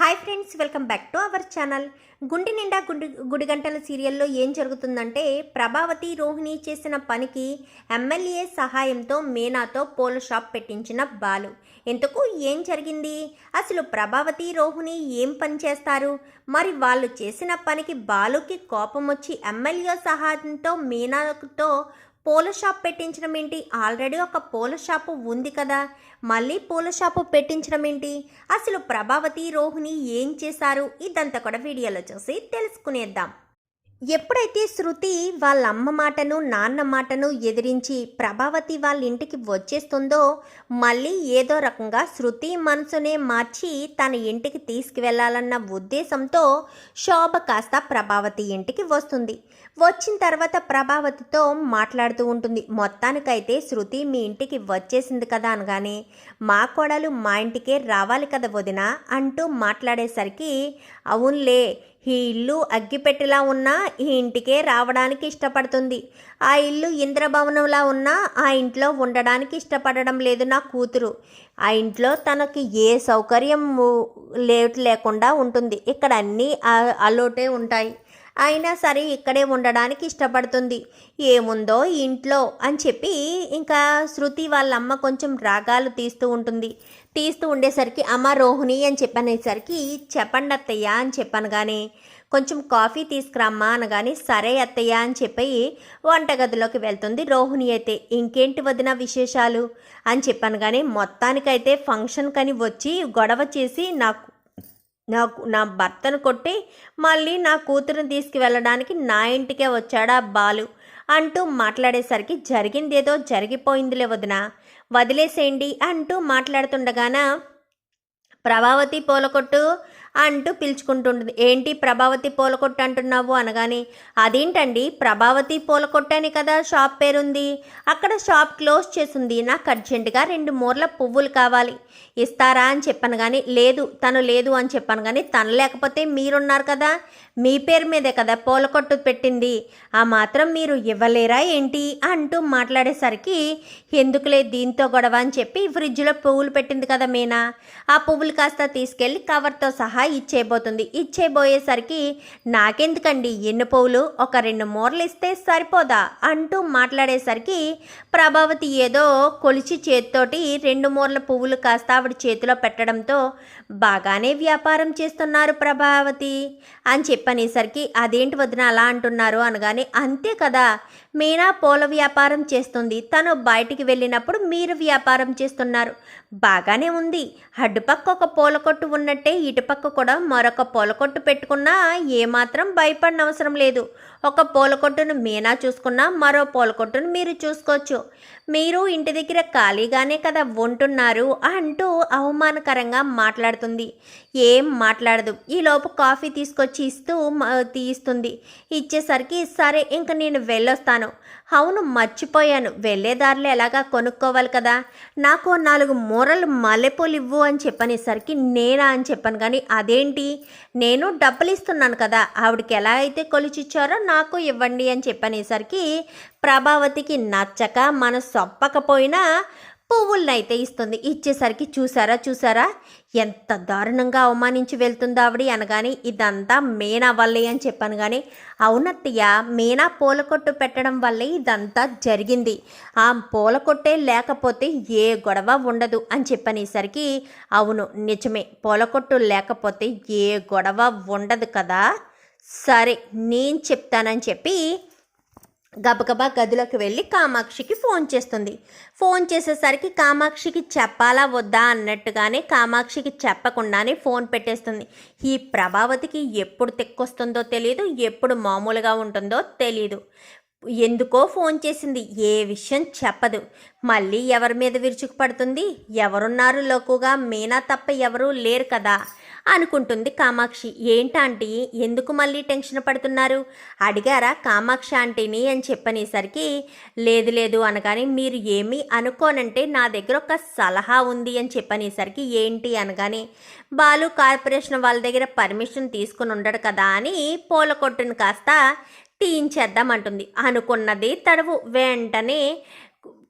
Hi friends welcome back to our channel. గుండె నిండా గుడి గుడిగంటల సీరియల్లో ఏం జరుగుతుందంటే ప్రభావతి రోహిణి చేసిన పనికి ఎమ్మెల్యే సహాయంతో మీనాతో పూల షాప్ పెట్టించిన బాలు. ఎందుకు? ఏం జరిగింది? అసలు ప్రభావతి రోహిణి ఏం పని చేస్తారు? మరి వాళ్ళు చేసిన పనికి బాలుకి కోపం వచ్చి ఎమ్మెల్యే సహాయంతో మీనాతో పూల షాప్ పెట్టించడం ఏంటి? ఆల్రెడీ ఒక పూల షాపు ఉంది కదా. మళ్ళీ పూల షాపు పెట్టించడం ఏంటి? అసలు ప్రభావతి రోహిణి ఏం చేశారు? ఇదంతా కూడా వీడియోలో చూసి తెలుసుకునేద్దాం. ఎప్పుడైతే శృతి వాళ్ళ అమ్మ మాటను నాన్న మాటను ఎదిరించి ప్రభావతి వాళ్ళ ఇంటికి వచ్చేస్తుందో మళ్ళీ ఏదో రకంగా శృతి మనసునే మార్చి తన ఇంటికి తీసుకువెళ్ళాలన్న ఉద్దేశంతో శోభ కాస్త ప్రభావతి ఇంటికి వస్తుంది. వచ్చిన తర్వాత ప్రభావతితో మాట్లాడుతూ ఉంటుంది. మొత్తానికైతే శృతి మీ ఇంటికి వచ్చేసింది కదా అనగానే మా కోడలు మా ఇంటికే రావాలి కదా వదిన అంటూ మాట్లాడేసరికి అవునులే ఈ ఇల్లు అగ్గిపెట్టెలా ఉన్నా ఈ ఇంటికే రావడానికి ఇష్టపడుతుంది. ఆ ఇల్లు ఇంద్రభవనంలా ఉన్నా ఆ ఇంట్లో ఉండడానికి ఇష్టపడడం లేదు నా కూతురు. ఆ ఇంట్లో తనకి ఏ సౌకర్యం లేట్ లేకుండా ఉంటుంది. ఇక్కడ అన్నీ అలోటే ఉంటాయి. అయినా సరే ఇక్కడే ఉండడానికి ఇష్టపడుతుంది. ఏముందో ఇంట్లో అని చెప్పి ఇంకా శృతి వాళ్ళ అమ్మ కొంచెం రాగాలు తీస్తూ ఉంటుంది. తీస్తూ ఉండేసరికి అమ్మ రోహిణి అని చెప్పనేసరికి చెప్పండి అత్తయ్య అని చెప్పాను కానీ కొంచెం కాఫీ తీసుకురామ్మా అనగానే సరే అత్తయ్య అని చెప్పి వంటగదిలోకి వెళ్తుంది రోహిణి అయితే. ఇంకేంటి వదిన విశేషాలు? అని చెప్పాను కానీ మొత్తానికైతే ఫంక్షన్ కని వచ్చి గొడవ చేసి నాకు నాకు నా భర్తను కొట్టి మళ్ళీ నా కూతురుని తీసుకువెళ్ళడానికి నా ఇంటికే వచ్చాడా బాలు? అంటూ మాట్లాడేసరికి జరిగిందేదో జరిగిపోయిందిలే వదిన. వదిలేసేయండి అంటూ మాట్లాడుతుండగాన ప్రభావతి పూలకొట్టు అంటూ పిలుచుకుంటుంటుంది. ఏంటి ప్రభావతి పూలకొట్టు అంటున్నావు అనగానే అదేంటండి ప్రభావతి పూలకొట్టు అని కదా షాప్ పేరుంది. అక్కడ షాప్ క్లోజ్ చేసింది. నాకు అర్జెంటుగా రెండు మూరల పువ్వులు కావాలి. ఇస్తారా అని చెప్పాను కానీ లేదు తను లేదు అని చెప్పాను కానీ తను లేకపోతే మీరున్నారు కదా. మీ పేరు మీదే కదా పూల కొట్టు పెట్టింది. ఆ మాత్రం మీరు ఇవ్వలేరా ఏంటి అంటూ మాట్లాడేసరికి ఎందుకులే దీంతో గొడవ? అని చెప్పి ఫ్రిడ్జ్లో పువ్వులు పెట్టింది కదా మీనా. ఆ పువ్వులు కాస్త తీసుకెళ్ళి కవర్తో సహా ఇచ్చేయబోతుంది. ఇచ్చేయబోయేసరికి నాకెందుకండి ఎన్ని పువ్వులు? ఒక రెండు మూరలు ఇస్తే సరిపోదా? అంటూ మాట్లాడేసరికి ప్రభావతి ఏదో కొలిచి చేతితోటి రెండు మూరల పువ్వులు కాస్త ఆవిడ చేతిలో పెట్టడంతో బాగానే వ్యాపారం చేస్తున్నారు ప్రభావతి అని చెప్పనేసరికి అదేంటి వదిన అలా అంటున్నారు? అనగానే అంతే కదా మీనా పూల వ్యాపారం చేస్తుంది. తను బయటికి వెళ్ళినప్పుడు మీరు వ్యాపారం చేస్తున్నారు. బాగానే ఉంది. అడ్డుపక్క ఒక పూల కొట్టు ఉన్నట్టే ఇటుపక్క కూడా మరొక పూల కొట్టు పెట్టుకున్నా ఏమాత్రం భయపడనవసరం లేదు. ఒక పూల కొట్టును మీనా చూసుకున్నా మరో పూల కొట్టును మీరు చూసుకోవచ్చు. మీరు ఇంటి దగ్గర ఖాళీగానే కదా ఉంటున్నారు అంటూ అవమానకరంగా మాట్లాడుతుంది. ఏం మాట్లాడదు. ఈలోపు కాఫీ తీసుకొచ్చి ఇస్తూ తీస్తుంది ఇచ్చేసరికి సరే ఇంక నేను వెళ్ళొస్తాను. అవును మర్చిపోయాను. వెళ్ళేదారులు ఎలాగా కొనుక్కోవాలి కదా? నాకు నాలుగు మూరలు మల్లెపూలు ఇవ్వు అని చెప్పనేసరికి నేనా అని చెప్పాను. కానీ అదేంటి? నేను డబ్బులు ఇస్తున్నాను కదా. ఆవిడకి ఎలా అయితే కొలిచిచ్చారో నాకు ఇవ్వండి అని చెప్పనేసరికి ప్రభావతికి నచ్చక మన సొప్పకపోయినా పువ్వులనైతే ఇస్తుంది. ఇచ్చేసరికి చూసారా చూసారా? ఎంత దారుణంగా అవమానించి వెళ్తుంది ఆవిడ అనగానే ఇదంతా మీనా వల్లే అని చెప్పాను కానీ అవునత్తయ్య మీనా పూల కొట్టు పెట్టడం వల్లే ఇదంతా జరిగింది. ఆ పూల కొట్టే లేకపోతే ఏ గొడవ ఉండదు అని చెప్పనేసరికి అవును నిజమే పూల కొట్టు లేకపోతే ఏ గొడవ ఉండదు కదా. సరే నేను చెప్తానని చెప్పి గబగబా గదిలోకి వెళ్ళి కామాక్షికి ఫోన్ చేస్తుంది. ఫోన్ చేసేసరికి కామాక్షికి చెప్పాలా వద్దా అన్నట్టుగానే కామాక్షికి చెప్పకుండానే ఫోన్ పెట్టేస్తుంది. ఈ ప్రభావతికి ఎప్పుడు తెక్కొస్తుందో తెలియదు ఎప్పుడు మామూలుగా ఉంటుందో తెలియదు ఎందుకో ఫోన్ చేసింది ఏ విషయం చెప్పదు. మళ్ళీ ఎవరి మీద విరుచుకుపడుతుంది? ఎవరున్నారు లోకుగా? మీనా తప్ప ఎవరూ లేరు కదా. అనుకుంటుంది కామాక్షి. ఏంటాంటీ? ఎందుకు మళ్ళీ టెన్షన్ పడుతున్నారు? అడిగారా కామాక్షి ఆంటీని అని చెప్పనేసరికి లేదు లేదు అనగానే మీరు ఏమీ అనుకోనంటే నా దగ్గర ఒక సలహా ఉంది అని చెప్పనేసరికి ఏంటి అనగానే బాలు కార్పొరేషన్ వాళ్ళ దగ్గర పర్మిషన్ తీసుకుని ఉండడు కదా అని పూల కొట్టును కాస్త తీయించేద్దామంటుంది అనుకున్నది తడవు. వెంటనే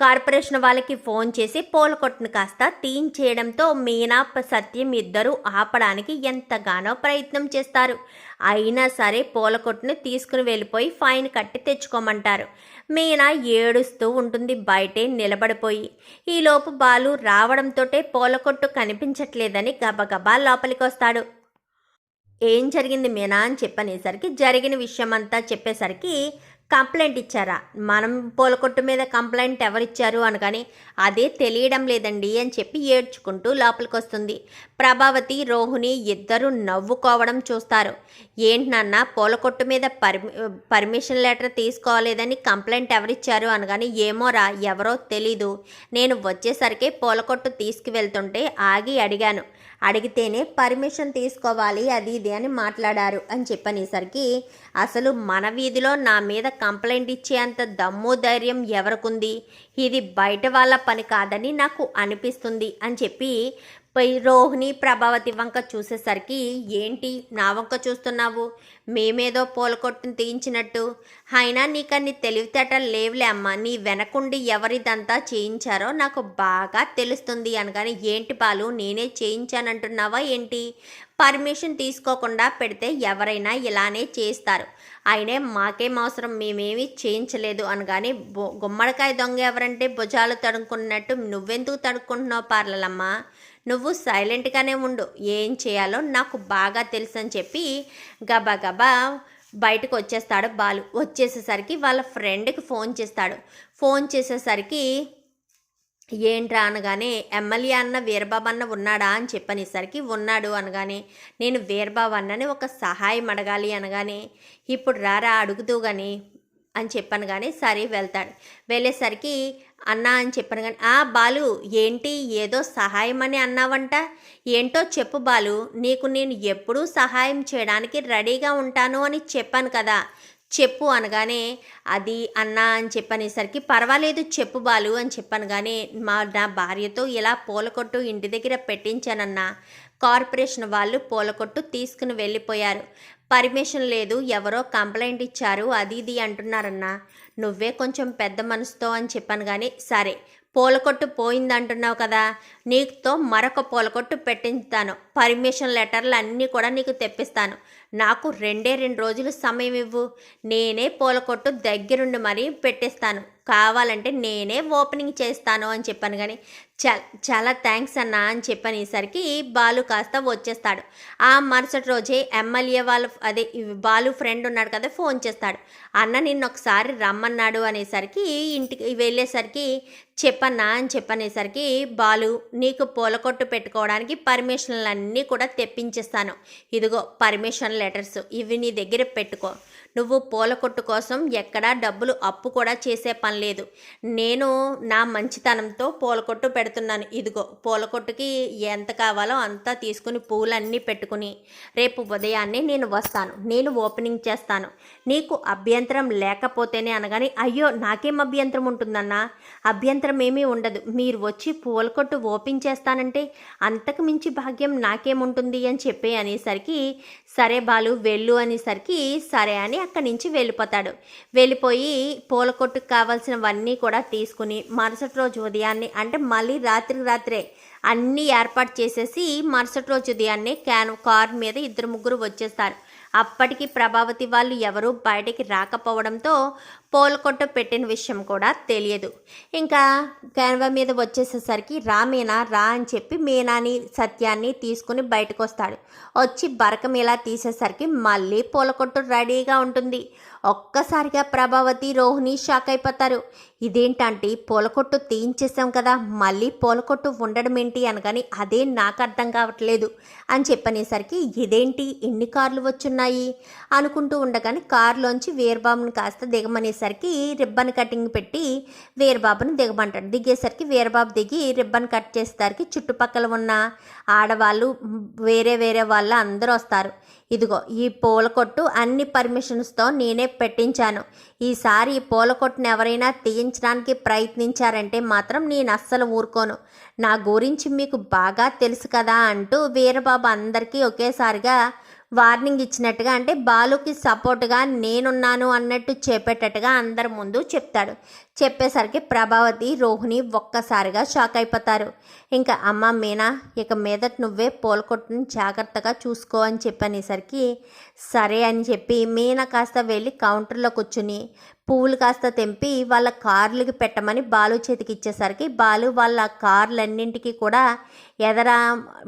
కార్పొరేషన్ వాళ్ళకి ఫోన్ చేసి పోలకొట్టును కాస్త కాస్త తీయించేయడంతో మీనా సత్యం ఇద్దరు ఆపడానికి ఎంతగానో ప్రయత్నం చేస్తారు. అయినా సరే పూలకొట్టును తీసుకుని వెళ్ళిపోయి ఫైన్ కట్టి తెచ్చుకోమంటారు. మీనా ఏడుస్తూ ఉంటుంది బయటే నిలబడిపోయి. ఈలోపు బాలు రావడంతోటే పూలకొట్టు కనిపించట్లేదని గబగబా లోపలికి వస్తాడు. ఏం జరిగింది మీనా అని చెప్పనేసరికి జరిగిన విషయం అంతా చెప్పేసరికి కంప్లైంట్ ఇచ్చారా? మనం పూలకొట్టు మీద కంప్లైంట్ ఎవరిచ్చారు అనగానే అదే తెలియడం లేదండి అని చెప్పి ఏడ్చుకుంటూ లోపలికి వస్తుంది ప్రభావతి రోహిణి ఇద్దరు నవ్వుకోవడం చూస్తారు. ఏంటి నాన్న పూలకొట్టు మీద పర్మి పర్మిషన్ లెటర్ తీసుకోలేదని కంప్లైంట్ ఎవరిచ్చారు? అనగానే ఏమోరా ఎవరో తెలీదు. నేను వచ్చేసరికి పూలకొట్టు తీసుకువెళ్తుంటే ఆగి అడిగాను. అడిగితేనే పర్మిషన్ తీసుకోవాలి అది ఇది అని మాట్లాడారు అని చెప్పనేసరికి అసలు మన వీధిలో నా మీద కంప్లైంట్ ఇచ్చేంత దమ్ము ధైర్యం ఎవరికుంది? ఇది బయట వాళ్ళ పని కాదని నాకు అనిపిస్తుంది అని చెప్పి పోయి రోహిణి ప్రభావతి వంక చూసేసరికి ఏంటి? నా వంక చూస్తున్నావు? మేమేదో పూలకొట్టును తీయించినట్టు. అయినా నీకన్ని తెలివితేటలు లేవులే అమ్మా. నీ వెనకుండి ఎవరిదంతా చేయించారో నాకు బాగా తెలుస్తుంది అనగానే ఏంటి బాలు? నేనే చేయించానంటున్నావా ఏంటి? పర్మిషన్ తీసుకోకుండా పెడితే ఎవరైనా ఇలానే చేస్తారు. ఆయనే మాకేం అవసరం? మేమేమి చేయించలేదు అనగానే గుమ్మడికాయ దొంగ ఎవరంటే భుజాలు తడుముకున్నట్టు నువ్వెందుకు తడుక్కుంటున్నావు పార్లలమ్మా? నువ్వు సైలెంట్గానే ఉండు. ఏం చేయాలో నాకు బాగా తెలుసు అని చెప్పి గబా గబా బయటకు వచ్చేస్తాడు బాలు. వచ్చేసేసరికి వాళ్ళ ఫ్రెండ్కి ఫోన్ చేస్తాడు. ఫోన్ చేసేసరికి ఏంట్రా అనగానే ఎమ్మెల్యే అన్న వీరబాబు అన్న ఉన్నాడా అని చెప్పనేసరికి ఉన్నాడు అనగానే నేను వీరబాబు అన్నని ఒక సహాయం అడగాలి అనగానే ఇప్పుడు రారా అడుగుతూ కానీ అని చెప్పాను కానీ సరే వెళ్తాడు. వెళ్ళేసరికి అన్నా అని చెప్పాను కానీ ఆ బాలు ఏంటి? ఏదో సహాయం అని అన్నావంట. ఏంటో చెప్పు బాలు. నీకు నేను ఎప్పుడూ సహాయం చేయడానికి రెడీగా ఉంటాను అని చెప్పాను కదా. చెప్పు అనగానే అది అన్నా అని చెప్పనేసరికి పర్వాలేదు చెప్పు బాలు అని చెప్పాను కానీ మా నా భార్యతో ఇలా పూలకొట్టు ఇంటి దగ్గర పెట్టించానన్నా. కార్పొరేషన్ వాళ్ళు పూలకొట్టు తీసుకుని వెళ్ళిపోయారు. పర్మిషన్ లేదు ఎవరో కంప్లైంట్ ఇచ్చారు అది ఇది అంటున్నారన్నా. నువ్వే కొంచెం పెద్ద మనసుతో అని చెప్పాను కానీ సరే పూలకొట్టు పోయిందంటున్నావు కదా నీకుతో మరొక పూలకొట్టు పెట్టిస్తాను. పర్మిషన్ లెటర్లు అన్నీ కూడా నీకు తెప్పిస్తాను. నాకు రెండే రెండు రోజులు సమయం ఇవ్వు. నేనే పూలకొట్టు దగ్గరుండి మరీ పెట్టేస్తాను. కావాలంటే నేనే ఓపెనింగ్ చేస్తాను అని చెప్పాను కానీ చాలా చాలా థ్యాంక్స్ అన్నా అని చెప్పనేసరికి బాలు కాస్త వచ్చేస్తాడు. ఆ మరుసటి రోజే ఎమ్మెల్యే వాళ్ళ అదే బాలు ఫ్రెండ్ ఉన్నాడు కదా ఫోన్ చేస్తాడు. అన్న నిన్న ఒకసారి రమ్మన్నాడు అనేసరికి ఇంటికి వెళ్ళేసరికి చెప్పన్నా అని చెప్పనేసరికి బాలు నీకు పూలకొట్టు పెట్టుకోవడానికి పర్మిషన్లు అన్నీ కూడా తెప్పించేస్తాను. ఇదిగో పర్మిషన్ లెటర్స్ ఇవి నీ దగ్గర పెట్టుకో. నువ్వు పూల కొట్టు కోసం ఎక్కడా డబ్బులు అప్పు కూడా చేసే పని లేదు. నేను నా మంచితనంతో పూల కొట్టు పెడుతున్నాను. ఇదిగో పూల కొట్టుకి ఎంత కావాలో అంతా తీసుకుని పూలన్నీ పెట్టుకుని రేపు ఉదయాన్నే నేను వస్తాను. నేను ఓపెనింగ్ చేస్తాను. నీకు అభ్యంతరం లేకపోతేనే అనగానే అయ్యో నాకేం అభ్యంతరం ఉంటుందన్నా? అభ్యంతరం ఏమీ ఉండదు. మీరు వచ్చి పూల కొట్టు ఓపెన్ చేస్తానంటే అంతకు మించి భాగ్యం నాకేముంటుంది అని చెప్పి అనేసరికి సరే బాలు వెళ్ళు అనేసరికి సరే అని అక్కడి నుంచి వెళ్ళిపోతాడు. వెళ్ళిపోయి పూల కొట్టుకు కావాల్సినవన్నీ కూడా తీసుకుని మరుసటి రోజు ఉదయాన్నే అంటే మళ్ళీ రాత్రి రాత్రే అన్నీ ఏర్పాటు చేసేసి మరుసటి రోజు ఉదయాన్నే క్యాన్ కార్ మీద ఇద్దరు ముగ్గురు వచ్చేస్తారు. అప్పటికి ప్రభావతి వాళ్ళు ఎవరూ బయటికి రాకపోవడంతో పూలకొట్ట పెట్టిన విషయం కూడా తెలియదు. ఇంకా కెనవా మీద వచ్చేసేసరికి రా మీనా రా అని చెప్పి మీనాని సత్యాన్ని తీసుకుని బయటకు వస్తాడు వచ్చి బరక మీలా తీసేసరికి మళ్ళీ పూలకొట్టు రెడీగా ఉంటుంది. ఒక్కసారిగా ప్రభావతి రోహిణి షాక్ అయిపోతారు. ఇదేంటంటే పూలకొట్టు తీయించేసాం కదా మళ్ళీ పూలకొట్టు ఉండడం ఏంటి అనగాని అదే నాకు అర్థం కావట్లేదు. అని చెప్పనేసరికి ఇదేంటి? ఎన్ని కార్లు వచ్చున్నాయి? అనుకుంటూ ఉండగానే కారులోంచి వీరబాబుని కాస్త దిగమనేసరికి రిబ్బన్ కటింగ్ పెట్టి వీరబాబుని దిగమంటాడు. దిగేసరికి వీరబాబు దిగి రిబ్బన్ కట్ చేసేసరికి చుట్టుపక్కల ఉన్న ఆడవాళ్ళు వేరే వేరే వాళ్ళు అందరూ వస్తారు. ఇదిగో ఈ పూల కొట్టు అన్ని పర్మిషన్స్తో నేనే పెట్టించాను. ఈసారి ఈ పూల కొట్టును ఎవరైనా తీయించడానికి ప్రయత్నించారంటే మాత్రం నేను అస్సలు ఊరుకోను. నా గురించి మీకు బాగా తెలుసు కదా అంటూ వీరబాబు అందరికీ ఒకేసారిగా వార్నింగ్ ఇచ్చినట్టుగా అంటే బాలుకి సపోర్ట్గా నేనున్నాను అన్నట్టు చెప్పేటట్టుగా అందరి ముందు చెప్తాడు. చెప్పేసరికి ప్రభావతి రోహిణి ఒక్కసారిగా షాక్ అయిపోతారు. ఇంకా అమ్మ మీనా ఇక మీదట నువ్వే పూలకొట్టుని జాగ్రత్తగా చూసుకో అని చెప్పనేసరికి సరే అని చెప్పి మీనా కాస్త వెళ్ళి కౌంటర్లో కూర్చుని పువ్వులు కాస్త తెంపి వాళ్ళ కార్లకి పెట్టమని బాలు చేతికి ఇచ్చేసరికి బాలు వాళ్ళ కార్లన్నింటికి కూడా ఎదర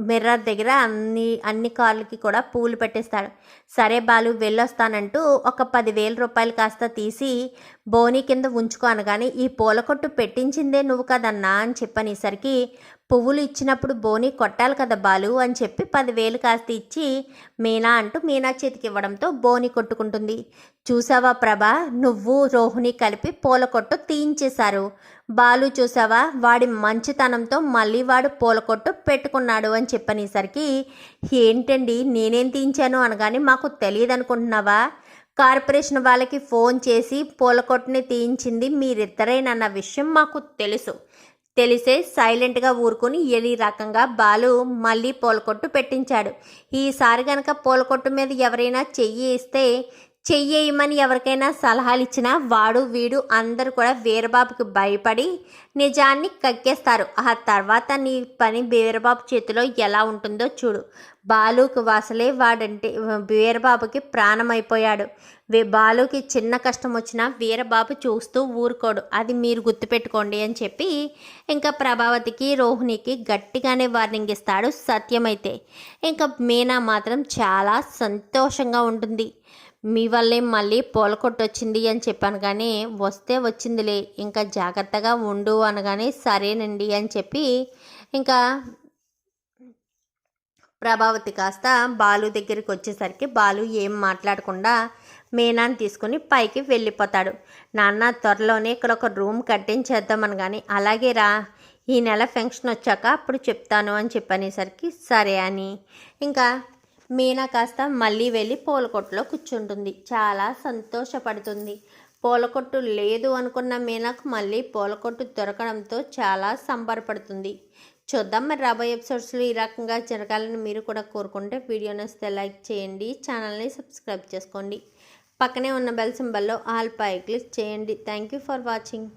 మిర్రర్ దగ్గర అన్ని అన్ని కార్లకి కూడా పువ్వులు పెట్టేస్తాడు. సరే బాలు వెళ్ళొస్తానంటూ ఒక పదివేల రూపాయలు కాస్త తీసి బోని కింద ఉంచుకో అనగానే ఈ పూల కొట్టు పెట్టించిందే నువ్వు కదన్నా అని చెప్పనేసరికి పువ్వులు ఇచ్చినప్పుడు బోని కొట్టాలి కదా బాలు అని చెప్పి పదివేలు కాస్త ఇచ్చి మీనా అంటూ మీనా చేతికి ఇవ్వడంతో బోని కొట్టుకుంటుంది. చూసావా ప్రభా నువ్వు రోహిణి కలిపి పూల కొట్టు తీయించేశారు. బాలు చూసావా? వాడి మంచితనంతో మళ్ళీ వాడు పూలకొట్టు పెట్టుకున్నాడు అని చెప్పనేసరికి ఏంటండి నేనేం తీయించాను అనగానే మాకు తెలియదు అనుకుంటున్నావా కార్పొరేషన్ వాళ్ళకి ఫోన్ చేసి పూలకొట్టుని తీయించింది మీరిద్దరేనన్న విషయం మాకు తెలుసు. తెలిసే సైలెంట్గా ఊరుకుని ఈ రకంగా బాలు మళ్ళీ పూలకొట్టు పెట్టించాడు. ఈసారి కనుక పూలకొట్టు మీద ఎవరైనా చెయ్యి ఇస్తే చెయ్యేయమని ఎవరికైనా సలహాలు ఇచ్చినా వాడు వీడు అందరు కూడా వీరబాబుకి భయపడి నిజాన్ని కక్కేస్తారు. ఆ తర్వాత నీ పని వీరబాబు చేతిలో ఎలా ఉంటుందో చూడు. బాలుకి వాసలే వాడంటే వీరబాబుకి ప్రాణం అయిపోయాడు బాలుకి చిన్న కష్టం వచ్చినా వీరబాబు చూస్తూ ఊరుకోడు. అది మీరు గుర్తుపెట్టుకోండి అని చెప్పి ఇంకా ప్రభావతికి రోహిణికి గట్టిగానే వార్నింగ్ ఇస్తాడు సత్యమైతే. ఇంకా మీనా మాత్రం చాలా సంతోషంగా ఉంటుంది. మీ వల్లే మళ్ళీ పూల కొట్టొచ్చింది అని చెప్పాను కానీ వస్తే వచ్చిందిలే. ఇంకా జాగ్రత్తగా ఉండు అనగానే సరేనండి అని చెప్పి ఇంకా ప్రభావతి కాస్త బాలు దగ్గరికి వచ్చేసరికి బాలు ఏం మాట్లాడకుండా మేనాన్ని తీసుకుని పైకి వెళ్ళిపోతాడు. నాన్న త్వరలోనే ఇక్కడ ఒక రూమ్ కట్టించేద్దామని కానీ అలాగే రా ఈ నెల ఫంక్షన్ వచ్చాక అప్పుడు చెప్తాను అని చెప్పనేసరికి సరే అని. ఇంకా మీనా కాస్త మళ్ళీ వెళ్ళి పూలకొట్టులో కూర్చుంటుంది. చాలా సంతోషపడుతుంది. పూలకొట్టు లేదు అనుకున్న మీనాకు మళ్ళీ పూలకొట్టు దొరకడంతో చాలా సంబరపడుతుంది. చూద్దాం మరి రాబోయే ఎపిసోడ్స్లో ఈ రకంగా జరగాలని మీరు కూడా కోరుకుంటే వీడియో నచ్చితే లైక్ చేయండి ఛానల్ని సబ్స్క్రైబ్ చేసుకోండి. పక్కనే ఉన్న బెల్ సింబల్లో ఆల్ పై క్లిక్ చేయండి. Thank you for watching.